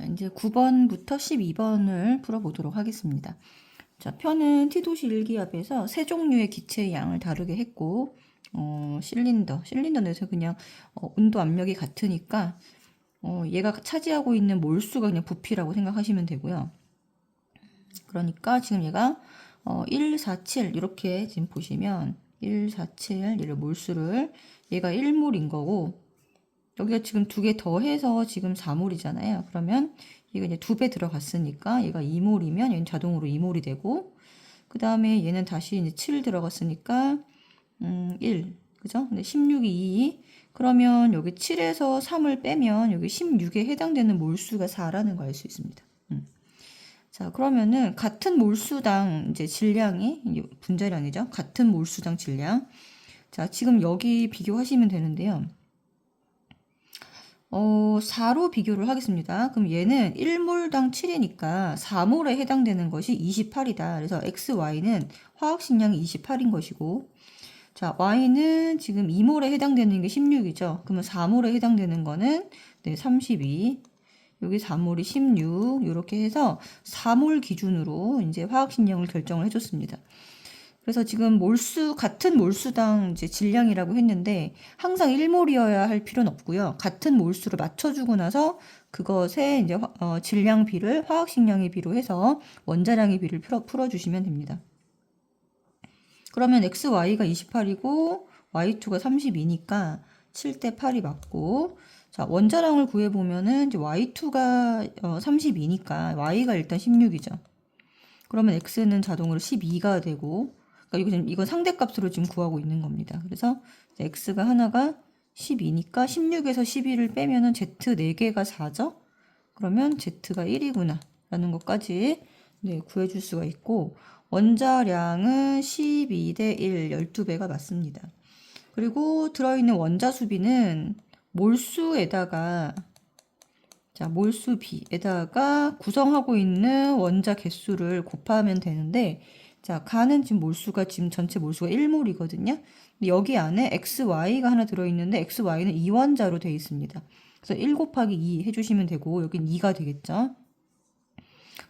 자, 이제 9번부터 12번을 풀어보도록 하겠습니다. 자, 편은 T도시 일기압에서 세 종류의 기체의 양을 다르게 했고, 어, 실린더, 실린더 내에서 그냥 어, 온도 압력이 같으니까, 어, 얘가 차지하고 있는 몰수가 그냥 부피라고 생각하시면 되고요. 그러니까 지금 얘가 어, 147 이렇게 지금 보시면 147 얘를 몰수를 얘가 1몰인 거고 여기가 지금 두 개 더 해서 지금 4몰이잖아요. 그러면 이거 이제 두 배 들어갔으니까 얘가 2몰이면 얘는 자동으로 2몰이 되고 그 다음에 얘는 다시 이제 7 들어갔으니까 음, 1 그죠? 근데 16이 2 그러면 여기 7에서 3을 빼면 여기 16에 해당되는 몰수가 4라는 걸알수 있습니다. 음. 자, 그러면은 같은 몰수당 이제 질량이 분자량이죠. 같은 몰수당 질량. 자, 지금 여기 비교하시면 되는데요. 어, 4로 비교를 하겠습니다. 그럼 얘는 1몰당 7이니까 4몰에 해당되는 것이 28이다. 그래서 XY는 화학식량이 28인 것이고, 자, Y는 지금 2몰에 해당되는 게 16이죠. 그러면 4몰에 해당되는 거는 네, 32. 여기 4몰이 16. 이렇게 해서 4몰 기준으로 이제 화학식량을 결정을 해줬습니다. 그래서 지금 몰수 같은 몰수당 이제 질량이라고 했는데 항상 1몰이어야 할 필요는 없고요. 같은 몰수를 맞춰주고 나서 그것의 이제 화- 어, 질량 비를 화학식량의 비로 해서 원자량의 비를 풀어, 풀어주시면 됩니다. 그러면 x, y가 28이고 y2가 32니까 7대 8이 맞고 자 원자량을 구해보면은 이제 y2가 어, 32니까 y가 일단 16이죠. 그러면 x는 자동으로 12가 되고 그러니까 이거 지금 이건 상대값으로 지금 구하고 있는 겁니다. 그래서 x가 하나가 12니까 16에서 12를 빼면은 z 4개가 4죠. 그러면 z가 1이구나 라는 것까지 네, 구해줄 수가 있고 원자량은 12 대 1, 12배가 맞습니다. 그리고 들어있는 원자 수비는 몰수에다가 자, 몰수 B에다가 구성하고 있는 원자 개수를 곱하면 되는데 자, 가는 지금 몰수가 지금 전체 몰수가 1몰이거든요. 근데 여기 안에 XY가 하나 들어있는데 XY는 2원자로 되어 있습니다. 그래서 1 곱하기 2 해주시면 되고 여긴 2가 되겠죠.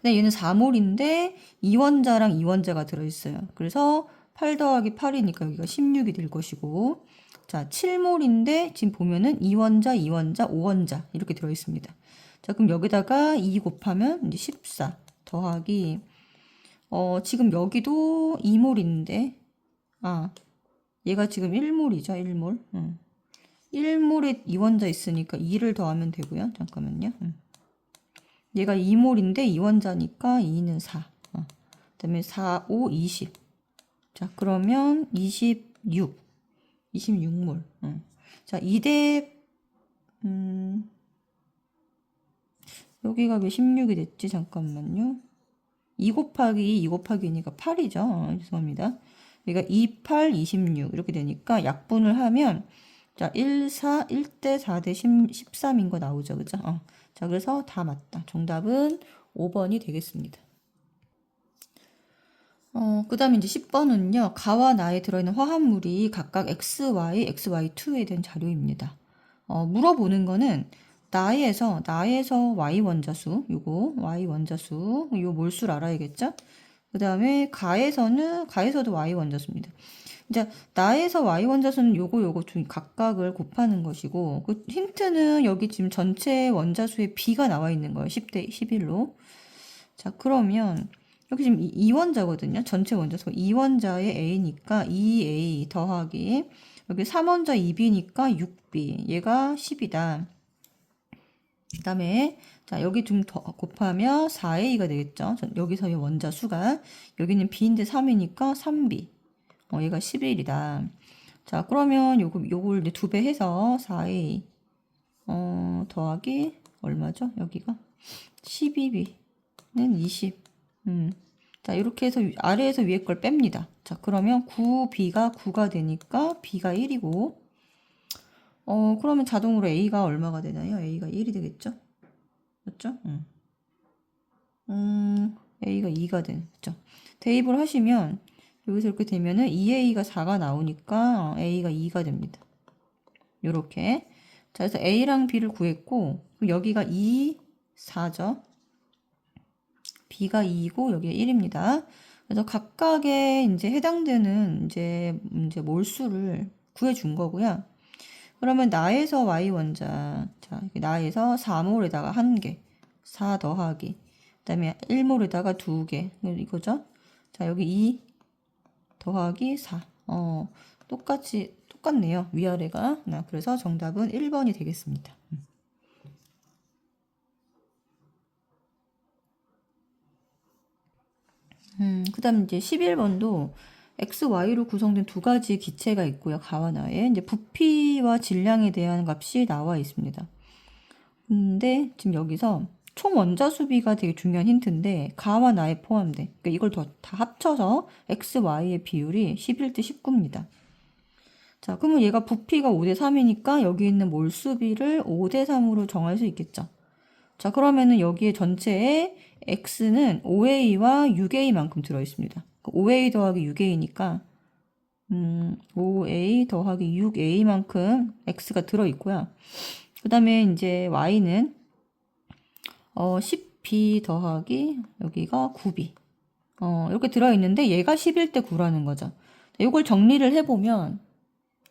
근데 얘는 4몰인데 2원자랑 2원자가 들어있어요. 그래서 8 더하기 8이니까 여기가 16이 될 것이고 자 7몰인데 지금 보면은 2원자, 2원자, 5원자 이렇게 들어있습니다. 자 그럼 여기다가 2 곱하면 이제 14 더하기 어 지금 여기도 2몰인데 아 얘가 지금 1몰이죠 1몰 응. 1몰에 2원자 있으니까 2를 더하면 되고요 잠깐만요 응. 얘가 2몰인데 2원자니까 2는 4. 어. 그 다음에 4, 5, 20. 자, 그러면 26. 26몰. 어. 자, 2대 음 여기가 왜 16이 됐지? 잠깐만요. 2 곱하기 2 곱하기 2니까 8이죠. 어, 죄송합니다. 여기가 2, 8, 26 이렇게 되니까 약분을 하면 자, 1, 4, 1대 4대 13인 거 나오죠. 그죠? 어. 자, 그래서 다 맞다. 정답은 5번이 되겠습니다. 어, 그 다음에 이제 10번은요. 가와 나에 들어있는 화합물이 각각 XY, XY2에 대한 자료입니다. 어, 물어보는 거는 나에서, 나에서 Y 원자수, 요거, Y 원자수, 요 몰수를 알아야겠죠? 그 다음에 가에서는, 가에서도 Y 원자수입니다. 이제 나에서 Y 원자수는 요거 요거 좀 각각을 곱하는 것이고 그 힌트는 여기 지금 전체 원자수의 B가 나와 있는 거예요. 10대 11로. 자, 그러면 여기 지금 2원자거든요. 전체 원자수가 2원자의 A니까 2A 더하기 여기 3원자 2B니까 6B. 얘가 10이다. 그 다음에 자, 여기 좀 더 곱하면 4A가 되겠죠. 전- 여기서의 원자 수가 여기는 B인데 3이니까 3B. 어, 얘가 11이다. 자, 그러면 요거, 요걸 이제 두 배 해서 4A, 어, 더하기, 얼마죠? 여기가? 12B는 20. 음. 자, 이렇게 해서 위- 아래에서 위에 걸 뺍니다. 자, 그러면 9B가 9가 되니까 B가 1이고, 어, 그러면 자동으로 A가 얼마가 되나요? A가 1이 되겠죠? 맞죠? 음. 음, A가 2가 되죠. 대입을 하시면, 여기서 이렇게 되면은 2a가 4가 나오니까 a가 2가 됩니다. 요렇게. 자, 그래서 a랑 b를 구했고, 여기가 2, 4죠. B가 2이고 여기에 1입니다. 그래서 각각의 이제 해당되는 이제 이제 몰수를 구해 준 거고요. 그러면 나에서 y 원자 자 나에서 4몰에다가 1개 4 더하기 그 다음에 1몰에다가 2개 이거죠. 자 여기 2 더하기 4 어, 똑같이 똑같네요. 위아래가 나 그래서 정답은 1번이 되겠습니다. 음, 그 다음 이제 11번도 x, y로 구성된 두 가지 기체가 있고요. 가와 나에 이제 부피와 질량에 대한 값이 나와 있습니다. 근데 지금 여기서 총 원자 수비가 되게 중요한 힌트인데 가와 나에 포함돼. 그러니까 이걸 더 다 합쳐서 x, y의 비율이 11대 19입니다. 자, 그러면 얘가 부피가 5대 3이니까 여기 있는 몰 수비를 5대 3으로 정할 수 있겠죠. 자, 그러면은 여기에 전체에 x는 5a와 6a만큼 들어 있습니다. 5a 더하기 6a니까 음, 5a 더하기 6a만큼 x가 들어 있고요. 그 다음에 이제 y는 어 10b 더하기 여기가 9b. 어, 이렇게 들어 있는데 얘가 11대 9라는 거죠. 이걸 정리를 해 보면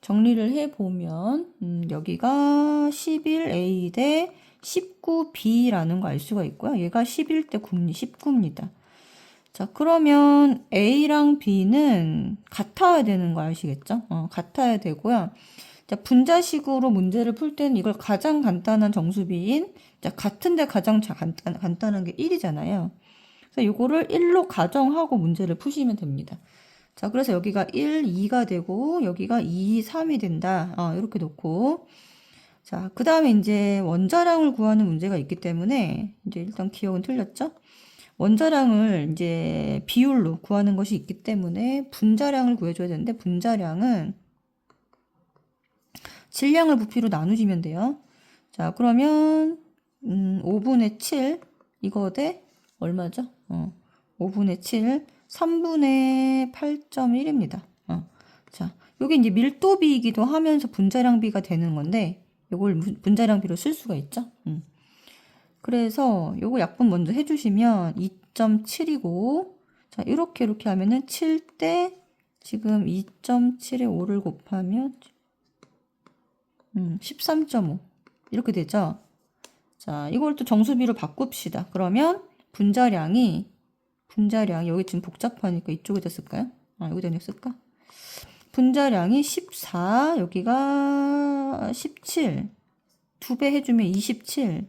정리를 해 보면 음, 여기가 11a 대 19b라는 거 알 수가 있고요. 얘가 11대 9, 19입니다. 자, 그러면 A랑 B는 같아야 되는 거 아시겠죠? 어, 같아야 되고요. 자, 분자식으로 문제를 풀 때는 이걸 가장 간단한 정수비인, 자, 같은데 가장 자, 간단, 간단한 게 1이잖아요. 그래서 이거를 1로 가정하고 문제를 푸시면 됩니다. 자, 그래서 여기가 1, 2가 되고, 여기가 2, 3이 된다. 어, 이렇게 놓고. 자, 그 다음에 이제 원자량을 구하는 문제가 있기 때문에, 이제 일단 기억은 틀렸죠? 원자량을 이제 비율로 구하는 것이 있기 때문에 분자량을 구해줘야 되는데 분자량은 질량을 부피로 나누시면 돼요. 자 그러면 음, 5분의 7 이거 대 얼마죠? 어, 5분의 7 3분의 8.1입니다. 어, 자 여기 이제 밀도비이기도 하면서 분자량비가 되는 건데 이걸 분자량비로 쓸 수가 있죠. 음. 그래서 요거 약분 먼저 해주시면 2.7이고 자 이렇게 이렇게 하면은 7 대 지금 2.7에 5를 곱하면 음, 13.5 이렇게 되죠. 자 이걸 또 정수비로 바꿉시다. 그러면 분자량이 분자량 여기 지금 복잡하니까 이쪽에다 쓸까요? 아 여기다 쓸까? 분자량이 14 여기가 17 두 배 해주면 27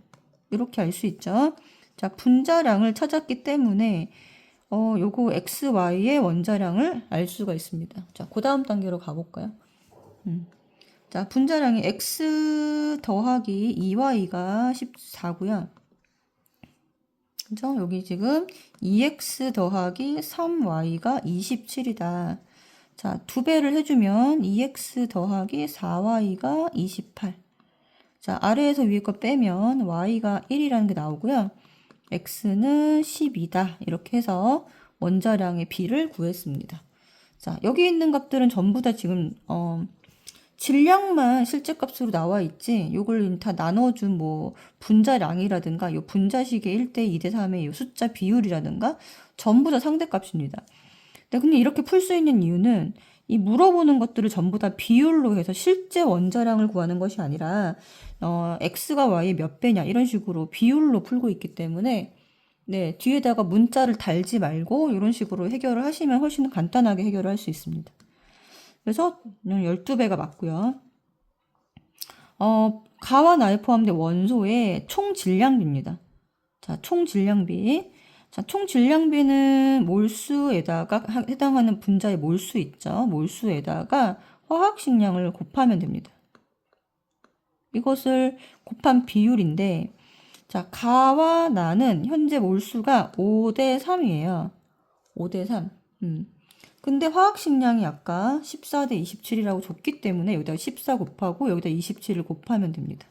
이렇게 알 수 있죠. 자, 분자량을 찾았기 때문에 어, 요거 XY의 원자량을 알 수가 있습니다. 자, 그 다음 단계로 가볼까요? 음. 자, 분자량이 X 더하기 2Y가 14고요. 그죠? 여기 지금 2X 더하기 3Y가 27이다. 자, 두 배를 해주면 2X 더하기 4Y가 28. 자, 아래에서 위에 거 빼면 y가 1이라는 게 나오고요. x는 12다. 이렇게 해서 원자량의 비를 구했습니다. 자, 여기 있는 값들은 전부 다 지금 어, 질량만 실제 값으로 나와 있지. 요걸 다 나눠준 뭐 분자량이라든가 요 분자식의 1대 2대 3의 요 숫자 비율이라든가 전부 다 상대 값입니다. 근데 이렇게 풀 수 있는 이유는 이 물어보는 것들을 전부 다 비율로 해서 실제 원자량을 구하는 것이 아니라 어, x가 y의 몇 배냐 이런 식으로 비율로 풀고 있기 때문에 네, 뒤에다가 문자를 달지 말고 이런 식으로 해결을 하시면 훨씬 간단하게 해결을 할 수 있습니다. 그래서 12배가 맞고요. 어, 가와 나에 포함된 원소의 총 질량비입니다. 자, 총 질량비. 자, 총 질량비는 몰수에다가 해당하는 분자의 몰수 있죠. 몰수에다가 화학식량을 곱하면 됩니다. 이것을 곱한 비율인데 자, 가와 나는 현재 몰수가 5대 3이에요. 5대 3. 음. 근데 화학식량이 아까 14대 27이라고 줬기 때문에 여기다 14 곱하고 여기다 27을 곱하면 됩니다.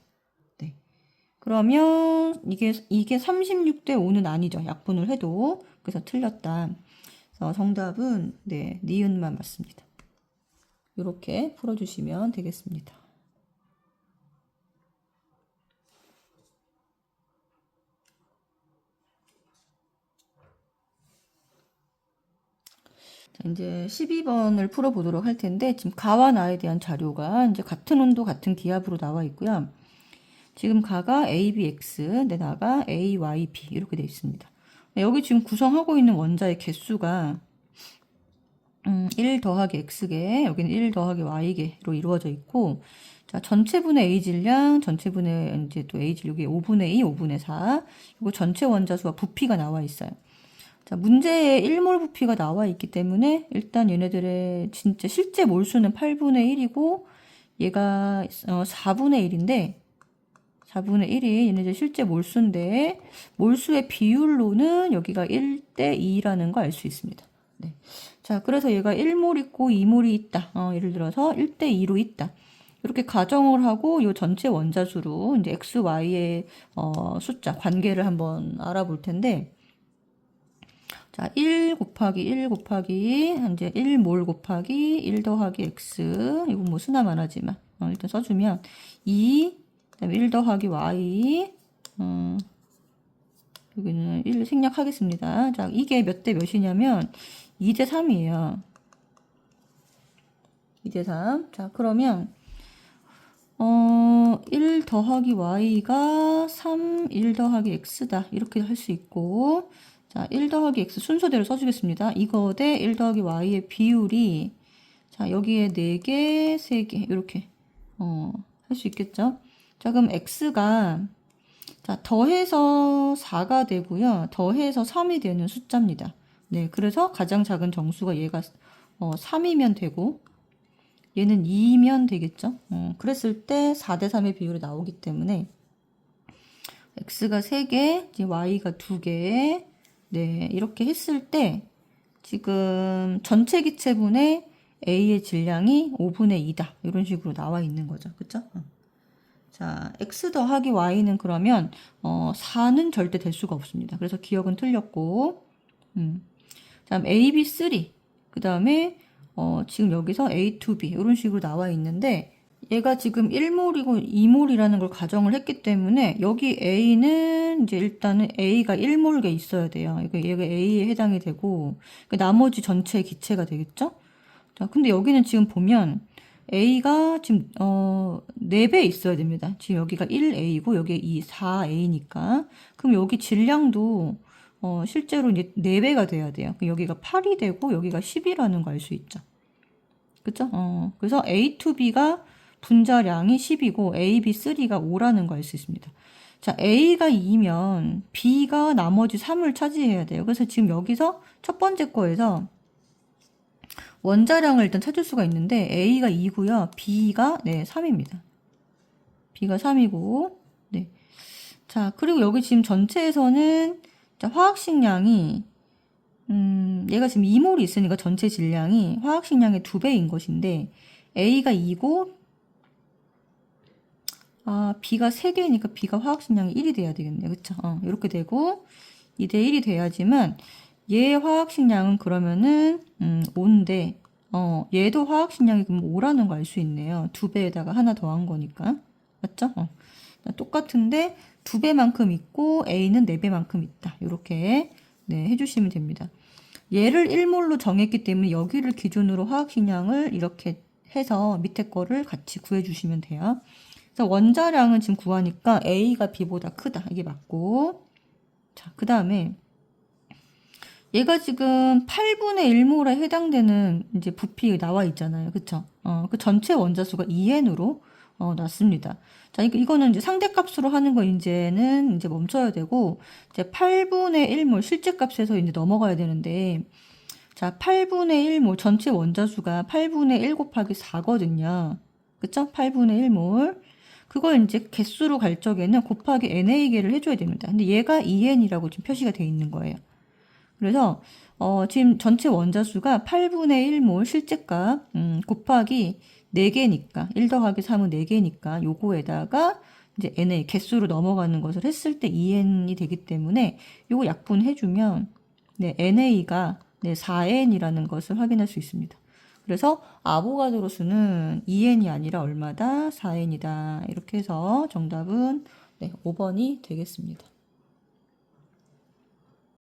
그러면 이게 이게 36대 5는 아니죠. 약분을 해도. 그래서 틀렸다. 그래서 정답은 네, 니은만 맞습니다. 이렇게 풀어 주시면 되겠습니다. 이제 12번을 풀어보도록 할 텐데, 지금 가와 나에 대한 자료가 이제 같은 온도, 같은 기압으로 나와 있고요. 지금 가가 ABX, 내 나가 AYB 이렇게 되어 있습니다. 네, 여기 지금 구성하고 있는 원자의 개수가 음, 1 더하기 X개, 여기는 1 더하기 Y개로 이루어져 있고, 자, 전체분의 A 질량, 전체분의 이제 또 A 질량이 5분의 2, 5분의 4, 그리고 전체 원자수와 부피가 나와 있어요. 자, 문제에 1몰 부피가 나와 있기 때문에 일단 얘네들의 진짜 실제 몰수는 8분의 1이고 얘가 어, 4분의 1인데 4분의 1이 얘네들 실제 몰수인데 몰수의 비율로는 여기가 1대 2라는 거 알 수 있습니다. 네. 자, 그래서 얘가 1몰 있고 2몰이 있다. 어, 예를 들어서 1대 2로 있다. 이렇게 가정을 하고 이 전체 원자수로 이제 x, y의 어, 숫자 관계를 한번 알아볼 텐데 자, 1 곱하기 1 곱하기 이제 1몰 곱하기 1 더하기 x 이건 뭐 수나만 하지만 어, 일단 써주면 2 그다음에 1 더하기 y 어, 여기는 1 생략하겠습니다. 자, 이게 몇 대 몇이냐면 2 대 3이에요. 2 대 3. 자, 그러면 어, 1 더하기 y가 3, 1 더하기 x다. 이렇게 할 수 있고, 자, 1 더하기 x 순서대로 써주겠습니다. 이거 대 1 더하기 y의 비율이, 자, 여기에 4개, 3개, 이렇게, 어, 할 수 있겠죠? 자, 그럼 x가, 자, 더해서 4가 되고요. 더해서 3이 되는 숫자입니다. 네, 그래서 가장 작은 정수가 얘가, 어, 3이면 되고, 얘는 2면 되겠죠? 어, 그랬을 때 4대 3의 비율이 나오기 때문에 x가 3개, 이제 y가 2개. 네, 이렇게 했을 때 지금 전체 기체분의 a의 질량이 5분의 2다. 이런 식으로 나와 있는 거죠. 그쵸? 어. 자, x 더하기 y는 그러면 어, 4는 절대 될 수가 없습니다. 그래서 기억은 틀렸고 음. 다음 AB3 그 다음에 어, 지금 여기서 A to B 이런 식으로 나와 있는데 얘가 지금 1몰이고 2몰이라는 걸 가정을 했기 때문에 여기 A는 이제 일단은 A가 1몰에 있어야 돼요. 그러니까 얘가 A에 해당이 되고 그 나머지 전체 기체가 되겠죠? 자, 근데 여기는 지금 보면 A가 지금 어 4배 있어야 됩니다. 지금 여기가 1A고 여기 2 4A니까 그럼 여기 질량도 어, 실제로 이제 4배가 돼야 돼요. 여기가 8이 되고 여기가 10이라는 거 알 수 있죠. 그쵸? 어, 그래서 A to B가 분자량이 10이고 A, B, 3가 5라는 거 알 수 있습니다. 자, A가 2면 B가 나머지 3을 차지해야 돼요. 그래서 지금 여기서 첫 번째 거에서 원자량을 일단 찾을 수가 있는데 A가 2고요. B가 네, 3입니다. B가 3이고 네. 자, 그리고 여기 지금 전체에서는 자, 화학식량이 음, 얘가 지금 2몰이 있으니까 전체 질량이 화학식량의 2배인 것인데 A가 2고 아, B가 3개니까 B가 화학식량이 1이 돼야 되겠네요. 그쵸? 어, 이렇게 되고 2대 1이 돼야지만 얘 화학식량은 그러면은 음, 5인데 어, 얘도 화학식량이 그럼 5라는 거 알 수 있네요. 2배에다가 하나 더한 거니까. 맞죠? 어. 똑같은데 2배만큼 있고 A는 4배만큼 있다. 이렇게 네, 해주시면 됩니다. 얘를 1몰로 정했기 때문에 여기를 기준으로 화학식량을 이렇게 해서 밑에 거를 같이 구해주시면 돼요. 그래서 원자량은 지금 구하니까 A가 B보다 크다. 이게 맞고. 자, 그 다음에 얘가 지금 8분의 1몰에 해당되는 이제 부피 나와 있잖아요. 그쵸? 어, 그 전체 원자수가 2N으로 어, 났습니다. 자, 이거는 이제 상대값으로 하는 거 이제는 이제 멈춰야 되고, 이제 8분의 1몰 실제 값에서 이제 넘어가야 되는데, 자, 8분의 1몰 전체 원자수가 8분의 1 곱하기 4거든요. 그쵸? 8분의 1몰. 그걸 이제 개수로 갈 적에는 곱하기 NA개를 해줘야 됩니다. 근데 얘가 2N이라고 지금 표시가 되어 있는 거예요. 그래서, 어, 지금 전체 원자수가 8분의 1몰 실제값, 음, 곱하기 4개니까 1 더하기 3은 4개니까 요거에다가 이제 n의 개수로 넘어가는 것을 했을 때 2n이 되기 때문에 요거 약분해 주면 네, na가 네, 4n이라는 것을 확인할 수 있습니다. 그래서 아보가드로 수는 2n이 아니라 얼마다? 4n이다. 이렇게 해서 정답은 네, 5번이 되겠습니다.